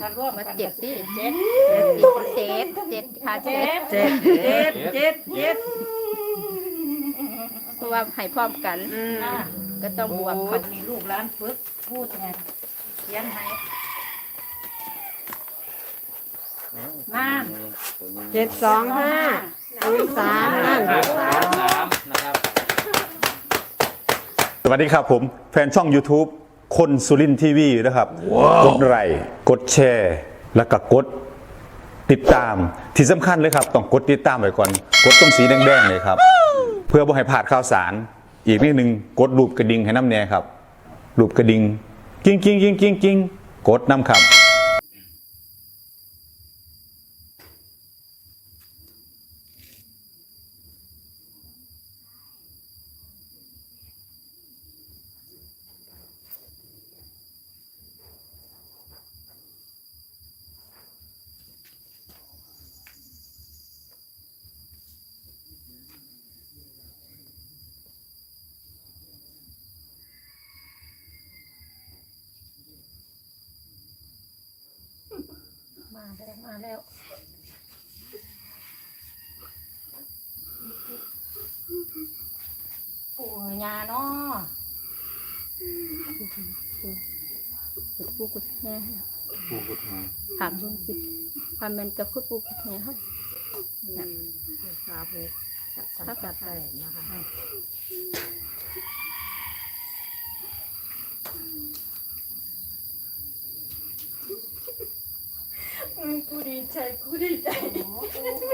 ถ้าร่วมมากันเจ็ดสิเจ็ดเจ็ดเจ็ดค่ะเจ็เจ็ดดเจ็ดเจ็ดเจ็ดเจ็ดเพราะว่าให้พร้อมกันอืมอ่าก็ต้องบวกคกันนนี้ลูกร้านฝึกพูดแทนเขียนให้นั่นเจ็ดสองห้าศูนย์สามนั่นสามสามนะครับ สวัสดีครับผม แฟนช่อง YouTube คนสุรินทีวีนะครับ กดไลค์กดแชร์ แล้วก็กดติดตามที่สำคัญเลยครับ ต้องกดติดตามไว้ก่อน กดตรงสีแดงๆเลยครับ เพื่อบ่ให้พลาดข่าวสาร อีกนิดนึงกดรูปกระดิ่งให้น้ำแน่ครับรูปกระดิ่งกิ้งกิ้งกิ้งกิ้งกิ้งกดน้ำครับ แล้วมาแล้วปู่ยาเนาะปูกุดแห่ปูกุดมาถามลุงสิทำเป็นกับคือปูกุดแห่ให้ครับสังกัดได้นะคะ กูดีใจกูดีใจ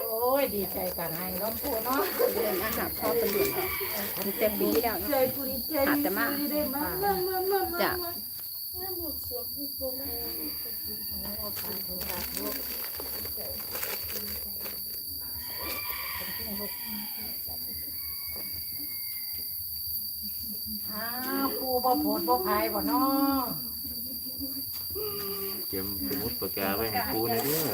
โอ้ยดีใจกันให้น้องปู่เนาะเดือนนั้นน่ะพ่อเป็นเดือนมันเต็มปีที่แล้วใจเนาะกูดีใจอาจจะมาได้มามามามามาจะอ้าวปูบ่โพดบ่พายบ่เนาะ ตรียมสมุดปากกาไว้ให้ปูหนะเด้อ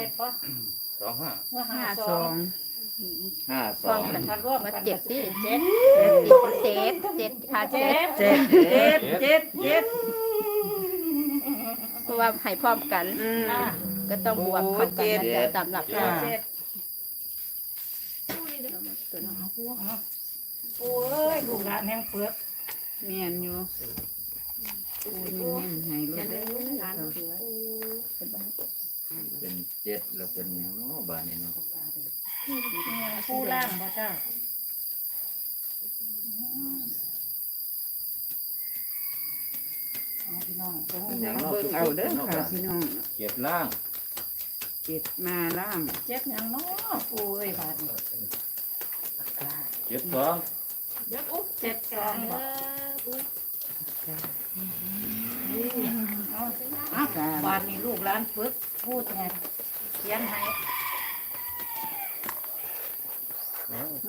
เจ็ดปะสองห้าเมื่อหาห้าสสอองงห้าสพร้อองมกันถ้าร่วมมากันเจ็ดสิเจ็ดเจ็ดเจ็ดเจ็ดค่ะเจ็ดเจ็ดเจ็ดเจ็ดเจ็ดเจ็ดเพราะว่าให้พร้อมกัน อืม อ่าก็ต้องบวกเข้ากันนะจ๊ะตามหลักการเจ็ดตัวน้องปู่เนาะปู่เอ้ยลูกหลานแห่งเปลือกเมียนอยู่ปูนี่ให้ลูกเด้อ เป็นเจ็ดแล้วเป็นหยังเนาะบานนี้เนาะปู่ล่างบ่เจ้าเอาพี่น้องเบิ่งหยังเนาะเบิ่งเอาเด้อค่ะ พี่น้องเจ็ดล่างเจ็ดมาล่างเจ็บหยังเนาะปู่เอ้ยบาดนี้เจ็ดสองเดี๋ยวอุ๊บเจ็ดสองบ่เอาเอาบาดนี้ลูกหลานฝึกพูดแทนเขียนให้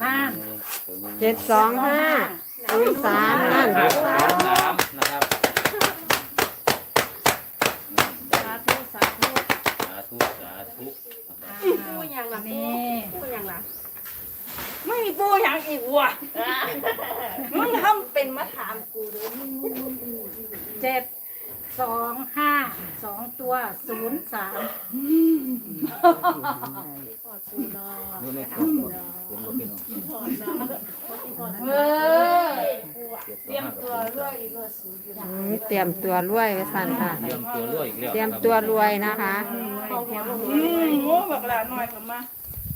นั่นเจ็ดสองห้าศูนย์สามนั่นห้าสามสามนะครับสาธุสาธุสาธุสาธุปูอย่างละนี่พูดอย่างไรไม่มีปูอย่างอีกว่ะมึงทำเป็นมาถามกูเลยมึงมึงมึงมึงเจ็ด สองห้าสองตัวศูนย์สามอยู่ในกล่องบ่ผมบ่พี่น้องเออเตรียมตัวเรื่องอีกเลยศูนย์อยู่นะอืมเตรียมตัวรวยไว้สั่นค่ะ เตรียมตัวรวยอีกแล้วเตรียมตัวรวยนะคะอืมโง่บักหลาหน่อยก็มา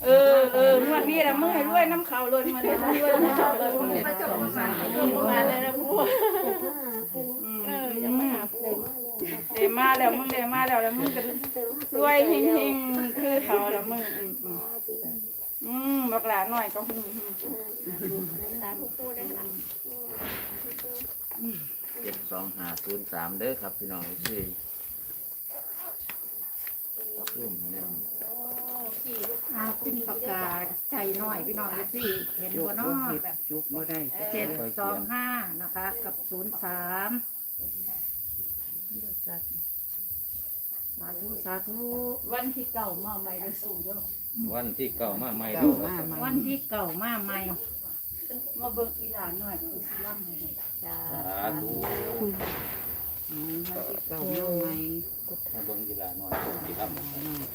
เออเอองวดนี้แหละมึงให้รวยน้ำเขาเลยมาเลยรวยน้ำเขาเลยมาจบมามาเลยนะพู เออยังมาหาปูเดมาแล้วมึงเดมาแล้วแล้วมึงก็รวยเฮงๆคือเขาแล้วมึงอืมอืมอืมบักหลาหน่อยก็หึ่มเจ็ดสองห้าศูนย์สามเด้อครับพี่น้องที่ร่วมเนี่ยอาเป็นปากกาใจหน่อยพี่น้องเลยสิเห็นกบ่บ่เนาะผิดแบบจุกบ่ได้เจ็ดสองห้านะคะ กับศูนย์สาม สาธุสาธุวันที่เก่ามาใหม่เลยสูงเยอะวันที่เก้ามาใหม่เก้าเด้อมาใหม่วันที่เก่ามาใหม่มาเบิกอีหลานหน่อยคือสิล่ำให้จ้าสาธุอืมมาที่เก้ามาใหม่มาเบิ่งกีฬาหน่อยสิครับน้อง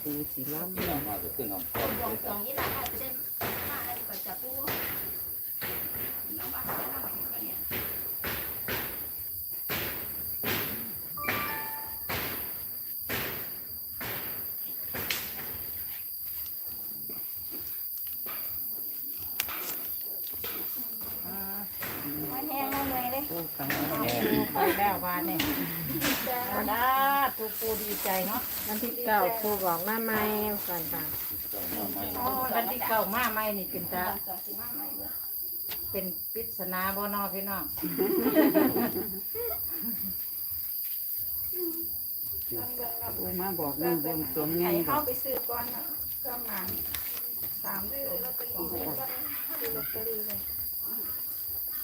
ปูสีล้ำกีฬามาก็ขึ้นห้องพร้อมเลยครับปูกัน ไปแล้ววานเนี่ยดาทุกปูดีใจเนาะวันที่เก้าครูบอกมาใหม่สั่นค่ะเก้ามาใหม่วันที่เก่ามาใหม่นี่เป็นตาเป็นปริศนาบ่เนอพี่น้องปูมาบอกหนึ่งวงตัวไงให้เข้าไปซื้อก่อนนะก็มาสามซื้อลอตเตอรี่เลยซื้อลอตเตอรี่เลยเ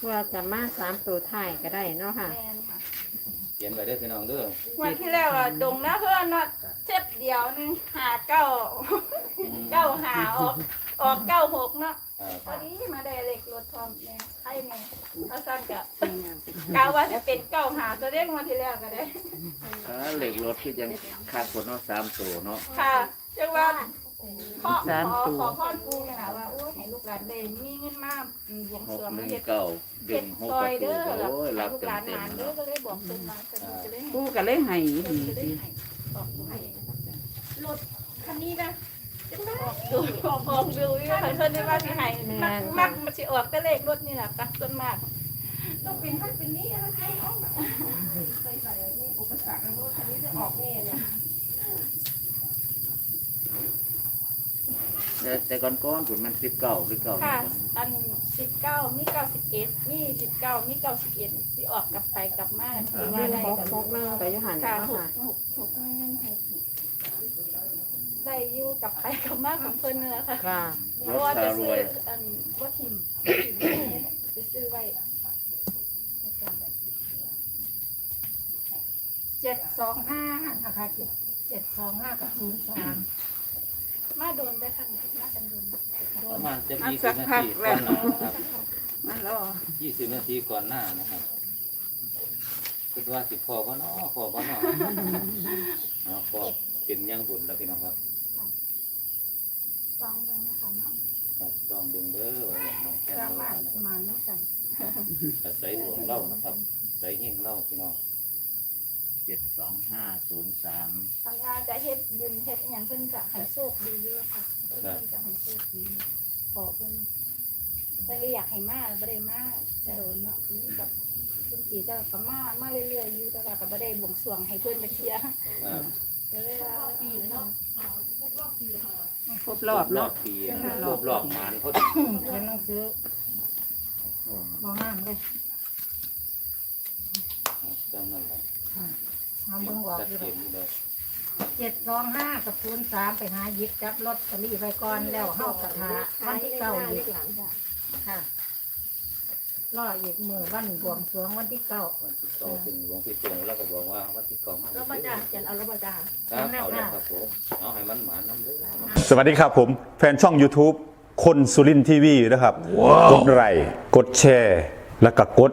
พื่อจะมาสามตัวไทายก็ได้เนาะค่ะ แม่นค่ะเขียนไว้เด้อพี่น้องเด้อวันที่แล้วอะดงนะเพื่อนเนาะเจ็ดเดียวหนึงหาเก้าเก้าหาออกออกเก้าหกเนาะอ่าพอดีมาได้เลขรถทอมเนี่ยใช่เนี่ยเอาสั้นกะกาวว่าจะเป็นเก้าหาตัวเด้งวันที่แล้วก็ได้ อ่าเหล็กรถที่ยังขาดคนเนาะสามตัวเนาะค่ะจังว่า ขอขอขอพ่อปูเนี่ยนะว่าโอ้ยให้ลูกหลานได้มีเงินมากบวงหสกรวงหนึ่งเฮ็ดเก้าดึเฮ็ดงหกซปอระยตูเด้อแล้วโอ้ยรับลูกเต็หมลานเต็หมลานเด้อก็เลยบอกเพิ่นมาเพิ่นจะได้ให้ปูก็เลยให้ดีจะได้ให้ออกให้รถคันนี้นะจะต้องออกดูออกออกดูนี่ค่ะเพิ่นได้ว่าสิให้มักมักมันสิออกแต่เลขรถนี่แหละค่ะส่วนมาก ต้องเป็นให้เป็นนี้แล้วให้ออกแบบใส่ใส่นี่อุปสรรครถคันนี้จะออกแน่เลย แต่แต่ก่อนก้อนๆผุนมันสิบเก้าหรือเก้าค่ะ อันสิบเก้ามีเก้าสิบเอ็ดมีสิบเก้ามีเก้าสิบเอ็ดสิออกกลับไปกลับมาถือว่าได้หกกันหกหนึ่งไปอยุหันค่ะเนาะหกค่ะหกหกเงินให้ได้อยู่กับไปกลับมาของเพิ่นนี่แหละค่ะค่ะ เพราะว่าจะซื้ออันก็ทิมจะซื้อไว้เจ็ดสองห้านะคะเจ็ดเจ็ดสองห้ากับศูนย์สาม มาโดนได้ค่ะมากันโดนโดปนระมาณจะยี่สิบนาทีก่อนหน้านะครับมันรอยี่สิบนาทีก่อนหน้านะครับคิดว่าสิพอบ่เนาะพอบ่เนาะเอาพอเป็นยังบุญแล้วพี่น้องครับลองดูนะคะเนาะครับต้องเบิ่งเด้อว่าน้องแค่สาเล่ามารถนะครับมาน้ำกันอาศัยดวงเล่านะครับอาศัยเฮงเล่าพี่น้อง เจ็ดสองห้าศูนย์สามทำงานจะเฮ็ดบุญเฮ็ดอหย่างเพิ่นจะให้โชคดีเยอะค่ะเพิ่นจะให้โชคดีขอเพิ่นเพิ่นก็อยากให้มาบ่ได้มาจะโดนเนาะกับคุณปีเจ้าก็มามาเรื่อยๆอยู่แต่ว่าก็บ่ได้บวงสรวงให้เพิ่นไปเคลียร์อ่าก็เลยว่าปีเนาะครบรอบรอเนาะบปีนะครับรอบรอบหมานเขาเขียนหนังสือมองห้ามเลยจำนั่นแหละ เอาเบิ่งบอกชัดอยู่เจนนี่เลยเจ็ดสองห้ากับศูนย์สามไปหาหยิบจับลอตเตอรี่ไว้ก่อนแล้วเข้ากระทาวันที่เก้าอีกค่ะรออีกมือวันบวงสรวงวันที่เก้าวันที่เก้าถึงหลวงพี่ตวงแล้วก็บอกว่าวันที่เก้ามาแล้วบ่จ้าจะเอาแล้วบ่จ้าครับเอาแล้วครับผมเอาให้มันหมานน้ำเด้อ สวัสดีครับผม แฟนช่อง YouTube คนสุรินทีวีนะครับ กดไลค์กดแชร์ แล้วก็กด